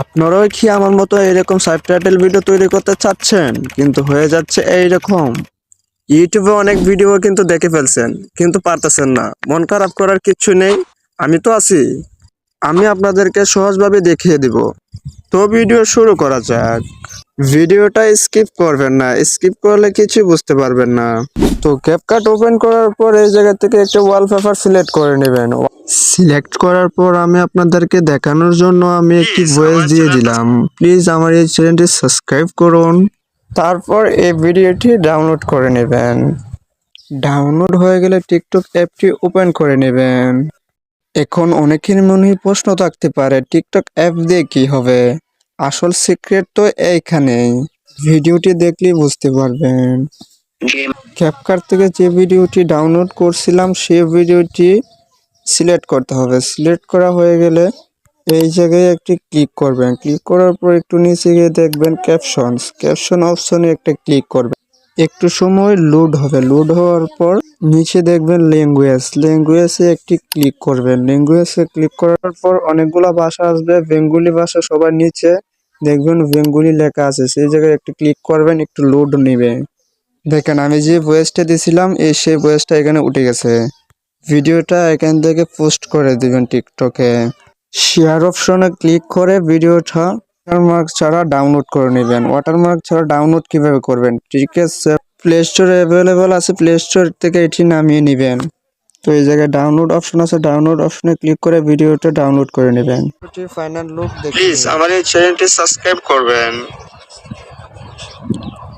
আপনারাও কি আমার মতো এরকম সাবটাইটেল ভিডিও তৈরি করতে চাচ্ছেন? কিন্তু হয়ে যাচ্ছে এইরকম। ইউটিউবে অনেক ভিডিও কিন্তু দেখে ফেলছেন, কিন্তু পারতেছেন না। মন খারাপ করার কিচ্ছু নেই, আমি তো আছি। আমি আপনাদেরকে সহজভাবে দেখিয়ে দিব। তো ভিডিও শুরু করা যাক। ভিডিওটা স্কিপ করবেন না স্কিপ করলে কিছু বুঝতে পারবেন না। তো ক্যাপকাট ওপেন করার পর এই জায়গা থেকে একটা ওয়ালপেপার সিলেক্ট করে নেবেন। সিলেক্ট করার পর আমি আপনাদেরকে দেখানোর জন্য আমি একটি ভয়েস দিয়ে দিলাম। প্লিজ আমার এই চ্যানেলটি সাবস্ক্রাইব করুন। তারপর এই ভিডিওটি ডাউনলোড করে নেবেন। ডাউনলোড হয়ে গেলে টিকটক অ্যাপটি ওপেন করে নেবেন। এখন অনেকের মনে প্রশ্ন থাকতে পারে টিকটক অ্যাপ দিয়ে কি হবে? আসল সিক্রেট তো এইখানেই। ভিডিওটি দেখলেই বুঝতে পারবেন। ক্যাপকার থেকে যে ভিডিওটি ডাউনলোড করছিলাম সেই ভিডিওটি সিলেক্ট করতে হবে। সিলেক্ট করা হয়ে গেলে এই জায়গায় একটি ক্লিক করবেন। ক্লিক করার পর একটু নিচে গিয়ে দেখবেন ক্যাপশনস ক্যাপশন অপশনে একটা ক্লিক করবেন। একটু সময় লোড হবে। লোড হওয়ার পর নিচে দেখবেন ল্যাঙ্গুয়েজ ল্যাঙ্গুয়েজে একটি ক্লিক করবেন। ল্যাঙ্গুয়েজে ক্লিক করার পর অনেকগুলা ভাষা আসবে। বেঙ্গলি ভাষা সবার নিচে। দেখবেন বেঙ্গলি লেখা আছে, সেই জায়গায় একটু ক্লিক করবেন, একটু লোড নেবে। দেখেন, আমি যে ভয়েসটা দিয়েছিলাম এই সেই বয়েসটা এখানে উঠে গেছে। ভিডিওটা এখান থেকে পোস্ট করে দিবেন টিকটকে শেয়ার অপশনে ক্লিক করে ভিডিওটা ওয়াটারমার্ক ছাড়া ডাউনলোড করে নেবেন। ওয়াটারমার্ক ছাড়া ডাউনলোড কীভাবে করবেন? ঠিক আছে প্লে স্টোরে অ্যাভেলেবেল আছে প্লে স্টোর থেকে এটি নামিয়ে নেবেন। তো এই জায়গায় ডাউনলোড অপশন আছে। ডাউনলোড অপশনে ক্লিক করে ভিডিওটা ডাউনলোড করে নেবেন। ফাইনাল লুক প্লিজ আমার এই চ্যানেলটি সাবস্ক্রাইব করবেন।